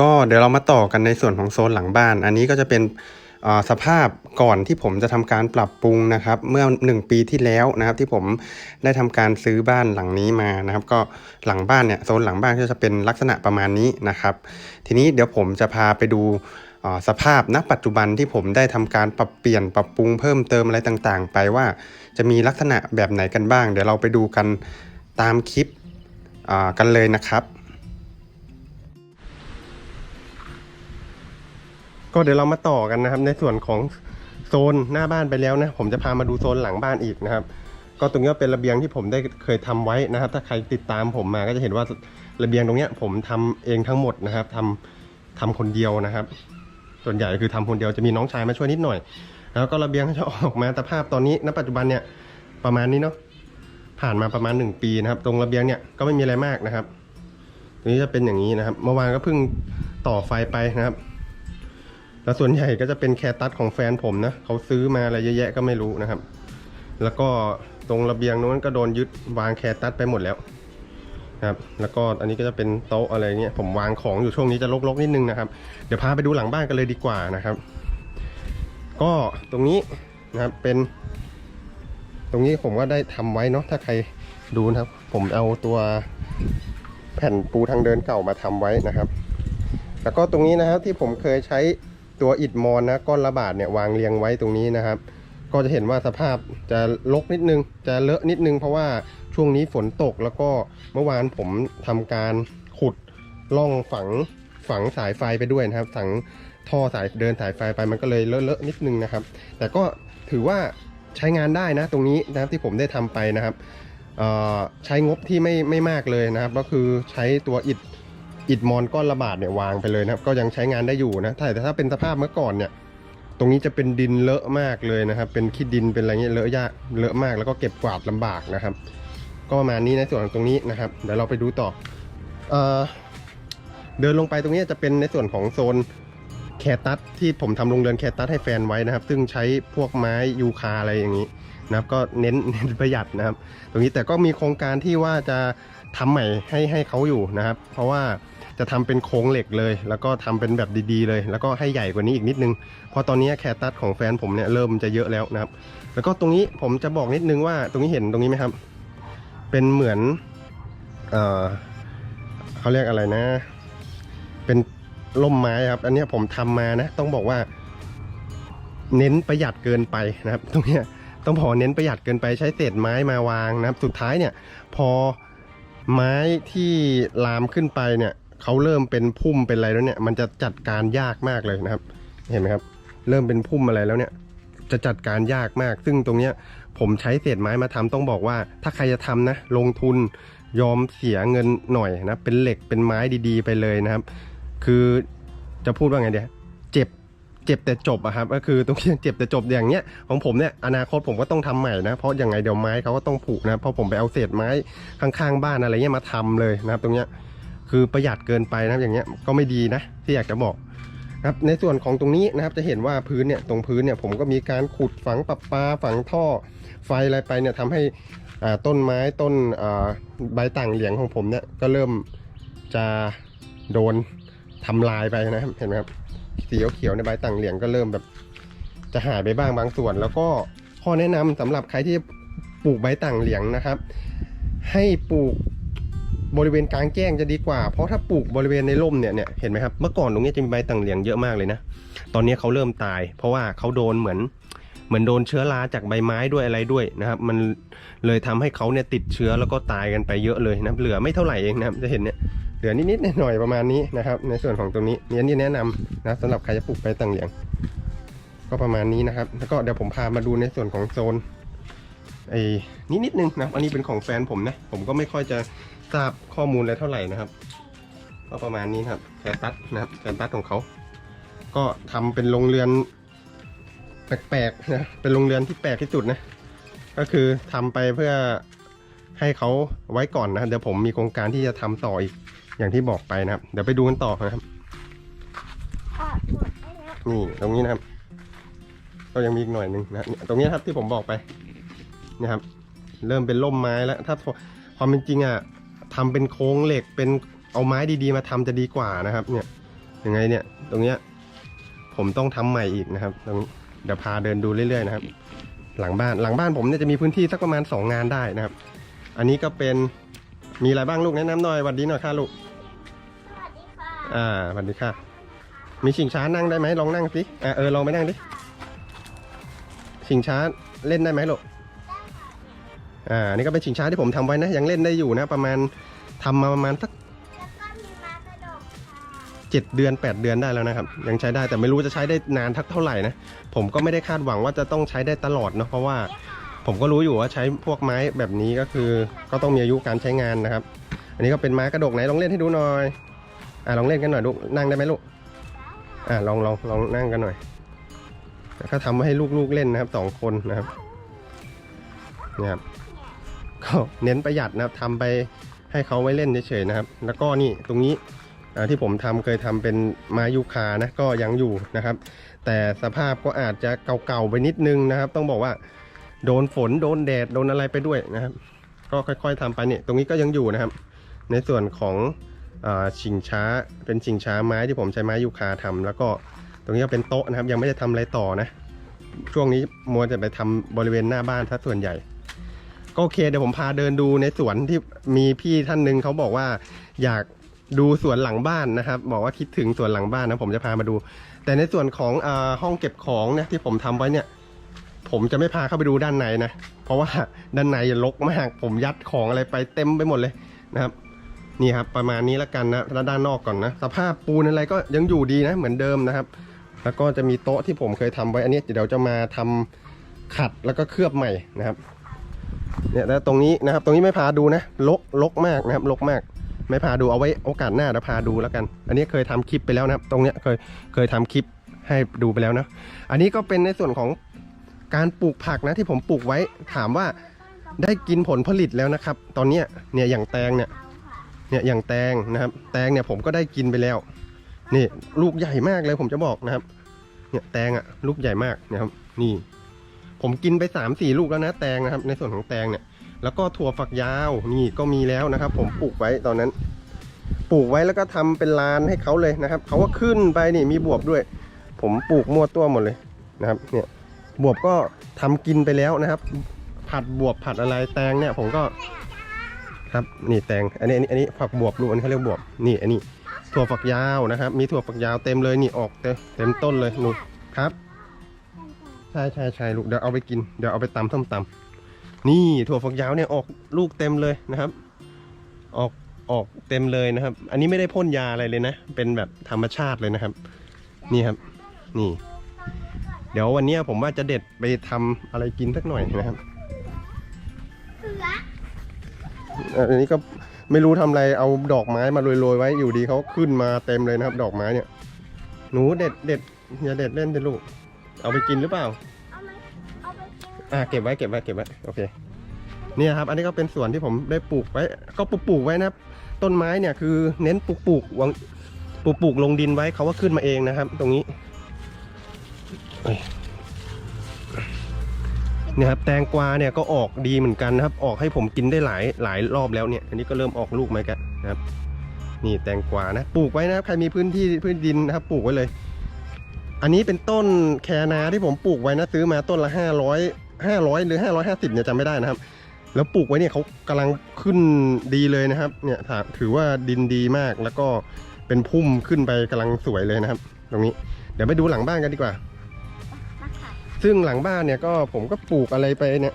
ก็เดี๋ยวเรามาต่อกันในส่วนของโซนหลังบ้าน อันนี้ก็จะเป็นสภาพก่อนที่ผมจะทำการปรับปรุงนะครับ เมื่อ 1 ปีที่แล้วนะครับ ที่ผมได้ทำการซื้อบ้านหลังนี้มานะครับ ก็หลังบ้านเนี่ยโซนหลังบ้านก็จะเป็นลักษณะประมาณนี้นะครับ ทีนี้เดี๋ยวผมจะพาไปดูสภาพณปัจจุบันที่ผมได้ทำการปรับเปลี่ยนปรับปรุงเพิ่มเติมอะไรต่างๆ ไปว่าจะมีลักษณะแบบไหนกันบ้าง เดี๋ยวเราไปดูกันตามคลิปกันเลยนะครับ ก็เดี๋ยวเรามาต่อกันนะครับ ในส่วนของโซนหน้าบ้านไปแล้วนะ ผมจะพามาดูโซนหลังบ้านอีกนะครับ ก็ตรงนี้เป็นระเบียงที่ผมได้เคยทำไว้นะครับ ถ้าใครติดตามผมมาก็จะเห็นว่าระเบียงตรงนี้ผมทำเองทั้งหมดนะครับทำทำคนเดียวนะครับ ส่วนใหญ่คือทำคนเดียวจะมีน้องชายมาช่วยนิดหน่อย แล้วก็ระเบียงจะออกมาสภาพตอนนี้ณปัจจุบันเนี่ยประมาณนี้เนาะผ่านมาประมาณ 1 ปีนะครับ ตรงระเบียงเนี่ยก็ไม่มีอะไรมากนะครับตรงนี้จะเป็นอย่างนี้นะครับ เมื่อวานก็เพิ่งต่อไฟไปนะครับ แล้วส่วนใหญ่ก็จะเป็นแคตัสของแฟนผมนะเขาซื้อมาอะไรเยอะแยะก็ไม่รู้นะครับ แล้วก็ตรงระเบียงนู้นก็โดนยึดวางแคตัสไปหมดแล้วนะครับแล้วก็อันนี้ก็จะเป็นโต๊ะอะไรเงี้ยผมวางของอยู่ช่วงนี้จะรกๆนิดนึงนะครับ เดี๋ยวพาไปดูหลังบ้านกันเลยดีกว่านะครับ ก็ตรงนี้นะครับเป็น ตรงนี้ผมก็ได้ทำไว้เนาะถ้าใครดูนะครับ ผมเอาตัวแผ่นปูทางเดินเก่ามาทำไว้นะครับ แล้วก็ตรงนี้นะครับที่ผมเคยใช้ ตัวอิฐมอนนะก้อนละบาทเนี่ยวางเรียงไว้ตรงนี้นะครับ ก็จะเห็นว่าสภาพจะลกนิดนึง จะเลอะนิดนึง เพราะว่าช่วงนี้ฝนตกแล้วก็เมื่อวานผมทำการขุดล่องฝังฝังสายไฟไปด้วยนะครับฝังท่อสายเดินสายไฟไปมันก็เลยเลอะๆนิดนึงนะครับ แต่ก็ถือว่าใช้งานได้นะตรงนี้นะครับที่ผมได้ทำไปนะครับใช้งบที่ไม่ไม่มากเลยนะครับ ก็คือใช้ตัวอิฐ อิฐมอนก้อนละบาทเนี่ยวางไปเลยนะครับ ก็ยังใช้งานได้อยู่นะแต่ถ้าเป็นสภาพเมื่อก่อนเนี่ย ตรงนี้จะเป็นดินเลอะมากเลยนะครับ เป็นขี้ดินเป็นอะไรเงี้ยเลอะยากเลอะมากแล้วก็เก็บกวาดลำบากนะครับ ก็ประมาณนี้ในส่วนของตรงนี้นะครับเดี๋ยวเราไปดูต่อเออเดินลงไปตรงนี้จะเป็นในส่วนของโซนแคตัสที่ผมทำโรงเรือนแคตัสให้แฟนไว้นะครับ ซึ่งใช้พวกไม้ยูคาอะไรอย่างนี้นะครับก็เน้นเน้นประหยัดนะครับ ตรงนี้แต่ก็มีโครงการที่ว่าจะทำใหม่ให้ให้เขาอยู่นะครับ เพราะว่า จะทำเป็นโครงเหล็กเลย แล้วก็ทำเป็นแบบดีๆเลย แล้วก็ให้ใหญ่กว่านี้อีกนิดนึง เพราะตอนนี้แคตัสของแฟนผมเนี่ยเริ่มจะเยอะแล้วนะครับ แล้วก็ตรงนี้ผมจะบอกนิดนึงว่าตรงนี้เห็นตรงนี้ไหมครับ เป็นเหมือนเออเขาเรียกอะไรนะ เป็นล่มไม้ครับ อันนี้ผมทำมานะ ต้องบอกว่า เน้นประหยัดเกินไปนะครับ ตรงเนี้ยต้องบอเน้นประหยัดเกินไปใช้เศษไม้มาวางนะครับ สุดท้ายเนี่ย พอไม้ที่ลามขึ้นไปเนี่ย เขาเริ่มเป็นพุ่มเป็นอะไรแล้วเนี่ย มันจะจัดการยากมากเลยนะครับ เห็นไหมครับ เริ่มเป็นพุ่มอะไรแล้วเนี่ย จะจัดการยากมาก ซึ่งตรงเนี้ยผมใช้เศษไม้มาทำต้องบอกว่า ถ้าใครจะทำนะ ลงทุนยอมเสียเงินหน่อยนะ เป็นเหล็กเป็นไม้ดีๆ ไปเลยนะครับ คือจะพูดว่าไงเดียเจ็บเจ็บแต่จบอะครับ ก็คือตรงนี้เจ็บแต่จบอย่างเนี้ยของผมเนี่ยอนาคตผมก็ต้องทำใหม่นะ เพราะยังไงเดี๋ยวไม้เขาก็ต้องผุนะเพราะผมไปเอาเศษไม้ข้างๆบ้านอะไรเงี้ยมาทำเลยนะครับ ตรงเนี้ย คือประหยัดเกินไปนะครับอย่างเงี้ยก็ไม่ดีนะที่อยากจะบอกครับในส่วนของตรงนี้นะครับจะเห็นว่าพื้นเนี่ยตรงพื้นเนี่ยผมก็มีการขุดฝังปะปาฝังท่อไฟอะไรไปเนี่ยทำให้ต้นไม้ต้นใบต่างเหลียงของผมเนี่ยก็เริ่มจะโดนทำลายไปนะครับเห็นไหมครับสีเขียวในใบต่างเหลียงก็เริ่มแบบจะหายไปบ้างบางส่วน แล้วก็ข้อแนะนำสำหรับใครที่ปลูกใบต่างเหลียงนะครับ ให้ปลูก บริเวณกลางแจ้งจะดีกว่า เพราะถ้าปลูกบริเวณในร่มเนี่ยเนี่ยเห็นไหมครับ เมื่อก่อนตรงนี้จะมีใบต่างเหลียงเยอะมากเลยนะ ตอนนี้เขาเริ่มตาย เพราะว่าเขาโดนเหมือนเหมือนโดนเชื้อราจากใบไม้ด้วยอะไรด้วยนะครับ มันเลยทำให้เขาเนี่ยติดเชื้อแล้วก็ตายกันไปเยอะเลยนะเหลือไม่เท่าไหร่เองนะจะเห็นเนี่ยเหลือนิดๆหน่อยๆประมาณนี้นะครับ ในส่วนของตรงนี้เนี่ยนี่แนะนำนะสำหรับใครจะปลูกใบต่างเหลียง ก็ประมาณนี้นะครับ แล้วก็เดี๋ยวผมพามาดูในส่วนของโซนไอ้นิดนิดนึงนะอันนี้เป็นของแฟนผมนะ ผมก็ไม่ค่อยจะ ทราบข้อมูลอะไรเท่าไหร่นะครับ ก็ประมาณนี้นะครับแคตัสนะครับแคตัสของเขา ก็ทำเป็นโรงเรือน แปลกๆนะเป็นโรงเรือนที่แปลกที่สุดนะ ก็คือทำไปเพื่อให้เขาไว้ก่อนนะเดี๋ยวผมมีโครงการที่จะทำต่ออีกอย่างที่บอกไปนะครับ เดี๋ยวไปดูกันต่อนะครับนี่ตรงนี้นะครับก็ยังมีอีกหน่อยหนึ่งนะตรงนี้ครับที่ผมบอกไปนะครับ เริ่มเป็นร่มไม้แล้ว ถ้าความเป็นจริงอะ ทำเป็นโครงเหล็กเป็นเอาไม้ดีๆ มาทำจะดีกว่านะครับเนี่ยยังไงเนี่ยตรงเนี้ยผมต้องทำใหม่อีกนะครับตรงเดี๋ยวพาเดินดูเรื่อยๆนะครับ หลังบ้านหลังบ้านผมเนี่ยจะมีพื้นที่สักประมาณ 2 งานได้นะครับ อันนี้ก็เป็นมีอะไรบ้างลูกแนะนำหน่อยหวัดดีหน่อยค่ะลูกสวัสดีค่ะอ่าสวัสดีค่ะ มีชิงช้านั่งได้ไหมลองนั่งสิอ่าเออลองไปนั่งดิชิงช้าเล่นได้ไหมลูก อ่านี่ก็เป็นชิงช้าที่ผมทำไว้นะ ยังเล่นได้อยู่นะ ประมาณทำมาประมาณสักแล้วก็มีม้ากระดกค่ะเจ็ดเดือน 8 เดือนได้แล้วนะครับ ยังใช้ได้แต่ไม่รู้จะใช้ได้นานทักเท่าไหร่นะ ผมก็ไม่ได้คาดหวังว่าจะต้องใช้ได้ตลอดเนาะเพราะว่าผมก็รู้อยู่ว่าใช้พวกไม้แบบนี้ก็คือ ก็ต้องมีอายุการใช้งานนะครับ อันนี้ก็เป็นไม้กระดกไหนลองเล่นให้ดูหน่อยอ่าลองเล่นกันหน่อยลูกนั่งได้ไหมลูกอ่าลองลองลองนั่งกันหน่อยก็ทำไว้ให้ลูกๆเล่นนะครับสองคนนะครับเนี่ยครับ ก็เน้นประหยัดนะครับทำไปให้เขาไว้เล่นเฉยๆนะครับ แล้วก็นี่ตรงนี้ที่ผมทำเคยทำเป็นไม้ยูคานะก็ยังอยู่นะครับ แต่สภาพก็อาจจะเก่าๆไปนิดนึงนะครับ ต้องบอกว่าโดนฝนโดนแดดโดนอะไรไปด้วยนะครับ ก็ค่อยๆทำไปเนี่ยตรงนี้ก็ยังอยู่นะครับ ในส่วนของอชิงช้าเป็นชิงช้าไม้ที่ผมใช้ไม้ยูคาทำแล้วก็ตรงนี้ก็เป็นโต๊ะนะครับ ยังไม่ได้ทำอะไรต่อนะ ช่วงนี้มัวจะไปทำบริเวณหน้าบ้านซะส่วนใหญ่ ก็โอเคเดี๋ยวผมพาเดินดูในสวนที่มีพี่ท่านหนึ่งเขาบอกว่าอยากดูสวนหลังบ้านนะครับ บอกว่าคิดถึงสวนหลังบ้านนะผมจะพามาดู แต่ในส่วนของอห้องเก็บของเนี่ยที่ผมทำไว้เนี่ย ผมจะไม่พาเข้าไปดูด้านในนะเพราะว่าด้านในรกมาก ผมยัดของอะไรไปเต็มไปหมดเลยนะครับ นี่ครับ ประมาณนี้แล้วกันนะแล้วด้านนอกก่อนนะสภาพปูนอะไรก็ยังอยู่ดีนะเหมือนเดิมนะครับ แล้วก็จะมีโต๊ะที่ผมเคยทำไว้อันนี้เดี๋ยวจะมาทำขัดแล้วก็เคลือบใหม่นะครับ เนี่ยแล้วตรงนี้นะครับ ตรงนี้ไม่พาดูนะรกรกมากนะครับรกมาก ไม่พาดูเอาไว้โอกาสหน้าจะพาดูแล้วกัน อันนี้เคยทำคลิปไปแล้วนะครับ ตรงเนี้ยเคยเคยทำคลิปให้ดูไปแล้วนะ อันนี้ก็เป็นในส่วนของการปลูกผักนะที่ผมปลูกไว้ถามว่าได้กินผลผลิตแล้วนะครับ ตอนเนี้ยเนี่ยอย่างแตงเนี่ยเนี่ยอย่างแตงนะครับ แตงเนี่ยผมก็ได้กินไปแล้ว นี่ลูกใหญ่มากเลยผมจะบอกนะครับ เนี่ยแตงอะลูกใหญ่มากนะครับ นี่ ผมกินไป3ามสี่ลูกแล้วนะแตงนะครับ ในส่วนของแตงเนี่ย แล้วก็ถั่วฝักยาวนี่ก็มีแล้วนะครับ ผมปลูกไว้ตอนนั้น ปลูกไว้แล้วก็ทำเป็นลานให้เขาเลยนะครับเขาก็ขึ้นไปนี่มีบวบด้วย ผมปลูกมั่วตัวหมดเลยนะครับ เนี่ยบวบก็ทำกินไปแล้วนะครับ ผัดบวบผัดอะไรแตงเนี่ย ผมก็ ครับนี่แตงอันนี้อันนี้อันนี้ผักบวบลูกอันนี้เขาเรียกบวบนี่อันนี้ถั่วฝักยาวนะครับ มีถั่วฝักยาวเต็มเลยนี่ออกเต็มเต็มต้นเลยหนูครับ ใช่ใช่ใช่ลูกเดี๋ยวเอาไปกินเดี๋ยวเอาไปตำส้มตำนี่ถั่วฝักยาวเนี่ยออกลูกเต็มเลยนะครับ ออกออกเต็มเลยนะครับ อันนี้ไม่ได้พ่นยาอะไรเลยนะ เป็นแบบธรรมชาติเลยนะครับ นี่ครับ นี่ เดี๋ยววันนี้ผมว่าจะเด็ดไปทำอะไรกินสักหน่อยนะครับอันนี้ก็ไม่รู้ทำอะไรเอาดอกไม้มาโรยๆไว้อยู่ดีเขาขึ้นมาเต็มเลยนะครับ ดอกไม้เนี่ย หนูเด็ดเด็ดอย่าเด็ดเล่นเด็ดลูก เอาไปกินหรือเปล่า เอาไหมเอาไปกินอ่าเก็บไว้เก็บไว้เก็บไว้โอเคเนี่ยครับ อันนี้ก็เป็นส่วนที่ผมได้ปลูกไว้ ก็ปลูกปลูกไว้นะครับ ต้นไม้เนี่ยคือเน้นปลูกปลูกวางปลูกปลูกลงดินไว้เขาก็ขึ้นมาเองนะครับ ตรงนี้เอ้ยเนี่ยครับแตงกวาเนี่ยก็ออกดีเหมือนกันนะครับ ออกให้ผมกินได้หลายหลายรอบแล้วเนี่ย อันนี้ก็เริ่มออกลูกไหมกันนะครับ นี่แตงกวานะ ปลูกไว้นะครับ ใครมีพื้นที่พื้นดินนะครับ ปลูกไว้เลย อันนี้เป็นต้นแคนาที่ผมปลูกไว้นะซื้อมาต้นละห้าร้อยห้าร้อยหรือห้าร้อยห้าสิบเนี่ยจำไม่ได้นะครับ แล้วปลูกไว้เนี่ยเขากำลังขึ้นดีเลยนะครับ เนี่ยถาถือว่าดินดีมากแล้วก็เป็นพุ่มขึ้นไปกำลังสวยเลยนะครับ ตรงนี้เดี๋ยวไปดูหลังบ้านกันดีกว่ามาค่ะซึ่งหลังบ้านเนี่ยก็ผมก็ปลูกอะไรไปเนี่ย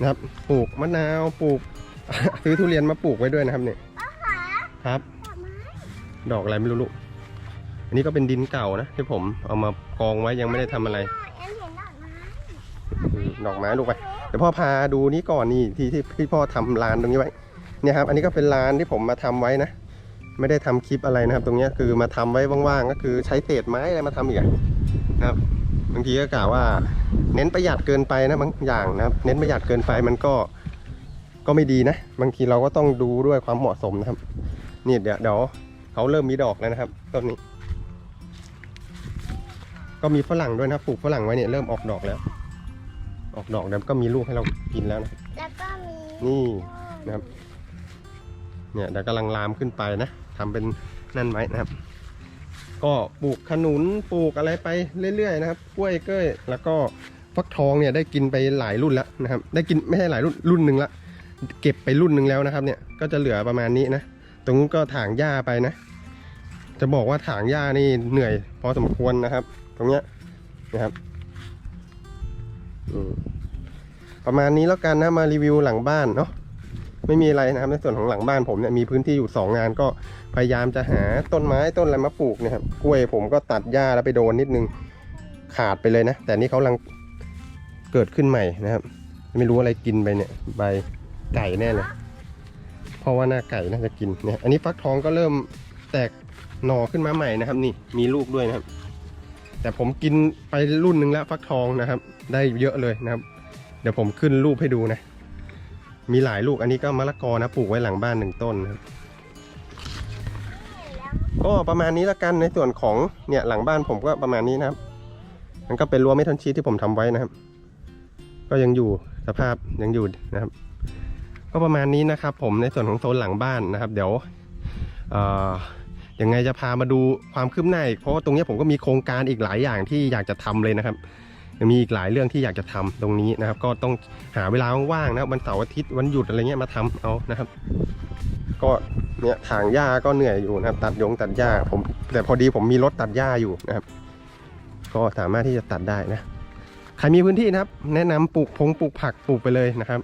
นะครับ ปลูกมะนาวปลูก ซื้อทุเรียนมาปลูกไว้ด้วยนะครับเนี่ยป้าขาครับดอกไม้ดอกอะไรไม่รู้ลูก อันนี้ก็เป็นดินเก่านะที่ผมเอามากองไว้ยังไม่ได้ทำอะไร เอ็นเห็นดอกไม้ดอกไม้ลูกไปเดี๋ยวพ่อพาดูนี้ก่อนนี่ที่ที่ที่พ่อทำลานตรงนี้ไว้เนี่ยครับอันนี้ก็เป็นลานที่ผมมาทำไว้นะ ไม่ได้ทำคลิปอะไรนะครับ ตรงเนี้ยคือมาทำไว้ว่างๆก็คือใช้เศษไม้อะไรมาทำอีกอะนะครับบางทีก็กล่าวว่า เน้นประหยัดเกินไปนะบางอย่างนะครับ เน้นประหยัดเกินไปมันก็ก็ไม่ดีนะ บางทีเราก็ต้องดูด้วยความเหมาะสมนะครับนี่เดี๋ยวเดี๋ยวเขาเริ่มมีดอกแล้วนะครับต้นนี้ ก็มีฝรั่งด้วยนะครับปลูกฝรั่งไว้เนี่ยเริ่มออกดอกแล้ว ออกดอกแล้วก็มีลูกให้เรากินแล้วนะแล้วก็มีนี่นะครับ เนี่ยเดี๋ยวกำลังลามขึ้นไปนะทำเป็นนั่นไว้นะครับ ก็ปลูกขนุนปลูกอะไรไปเรื่อยๆนะครับกล้วยเก้ยแล้วก็ฟักทองเนี่ยได้กินไปหลายรุ่นแล้วนะครับ ได้กินไม่ใช่หลายรุ่นรุ่นหนึ่งละเก็บไปรุ่นหนึ่งแล้วนะครับ เนี่ยก็จะเหลือประมาณนี้นะตรงนู้นก็ถางหญ้าไปนะ จะบอกว่าถางหญ้านี่เหนื่อย พอสมควรนะครับ ตรงเนี้ยนะครับประมาณนี้แล้วกันนะมารีวิวหลังบ้านเนาะไม่มีอะไรนะครับในส่วนของหลังบ้านผมเนี่ยมีพื้นที่อยู่สองงานก็พยายามจะหาต้นไม้ต้นอะไรมาปลูกเนะครับกล้วยผมก็ตัดหญ้าแล้วไปโดนนิดนึงขาดไปเลยนะ แต่นี่เขาลังเกิดขึ้นใหม่นะครับ ไม่รู้อะไรกินไปเนี่ยใบไก่แน่เลยเพราะว่าหน้าไก่น่าจะกินเนี่ยอันนี้ฟักทองก็เริ่มแตก หน่อขึ้นมาใหม่นะครับ นี่มีลูกด้วยนะครับ แต่ผมกินไปรุ่นหนึ่งแล้วฟักทองนะครับ ได้เยอะเลยนะครับ เดี๋ยวผมขึ้นรูปให้ดูนะ มีหลายลูกอันนี้ก็มะละกอนะปลูกไว้หลังบ้านหนึ่งต้นนะครับก็ประมาณนี้ละกันในส่วนของเนี่ยหลังบ้านผมก็ประมาณนี้นะครับ มันก็เป็นรั้วไม่ทันชีทที่ผมทำไว้นะครับ ก็ยังอยู่สภาพยังอยู่นะครับ ก็ประมาณนี้นะครับ ผมในส่วนของโซนหลังบ้านนะครับ เดี๋ยวเอ่อ ยังไงจะพามาดูความคืบหน้าอีกเพราะว่าตรงนี้ผมก็มีโครงการอีกหลายอย่างที่อยากจะทำเลยนะครับยังมีอีกหลายเรื่องที่อยากจะทำตรงนี้นะครับ ก็ต้องหาเวลาว่างๆนะวันเสาร์อาทิตย์วันหยุดอะไรเงี้ยมาทำเอานะครับ ก็เนี่ยถางหญ้าก็เหนื่อยอยู่นะครับ ตัดยงตัดหญ้าผม แต่พอดีผมมีรถตัดหญ้าอยู่นะครับ ก็สามารถที่จะตัดได้นะใครมีพื้นที่นะครับ แนะนำปลูกพงปลูกผักปลูกไปเลยนะครับ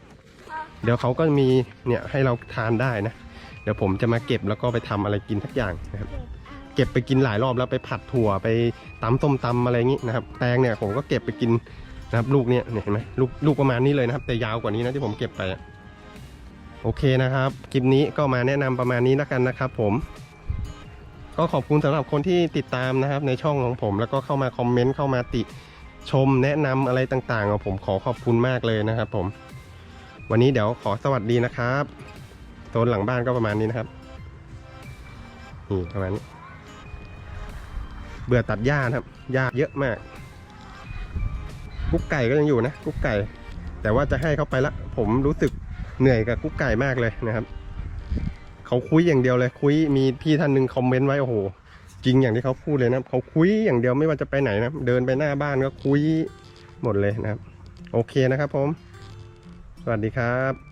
เดี๋ยวเขาก็มีเนี่ยให้เราทานได้นะ เดี๋ยวผมจะมาเก็บแล้วก็ไปทำอะไรกินสักอย่างนะครับ เก็บไปกินหลายรอบแล้วไปผัดถั่วไปตำส้มตำอะไรอย่างนี้นะครับ แตงเนี่ยผมก็เก็บไปกินนะครับลูกเนี่ยเห็นไหมลูกลูกประมาณนี้เลยนะครับ แต่ยาวกว่านี้นะที่ผมเก็บไปโอเคนะครับคลิปนี้ก็มาแนะนำประมาณนี้แล้วกันนะครับ ผม ก็ขอบคุณสำหรับคนที่ติดตามนะครับ ในช่องของผมแล้วก็เข้ามาคอมเมนต์เข้ามาติชมแนะนำอะไรต่างๆของผมขอขอบคุณมากเลยนะครับ ผม วันนี้เดี๋ยวขอสวัสดีนะครับ โซนหลังบ้านก็ประมาณนี้นะครับนี่ประมาณนี้ เบื่อตัดหญ้านะครับหญ้าเยอะมาก กุ๊กไก่ก็ยังอยู่นะ กุ๊กไก่ แต่ว่าจะให้เขาไปละ ผมรู้สึกเหนื่อยกับกุ๊กไก่มากเลยนะครับ เขาคุยอย่างเดียวเลย คุยมีพี่ท่านหนึ่งคอมเมนต์ไว้โอ้โหจริงอย่างที่เขาพูดเลยนะเขาคุยอย่างเดียวไม่ว่าจะไปไหนนะเดินไปหน้าบ้านก็คุยหมดเลยนะครับ โอเคนะครับผม สวัสดีครับ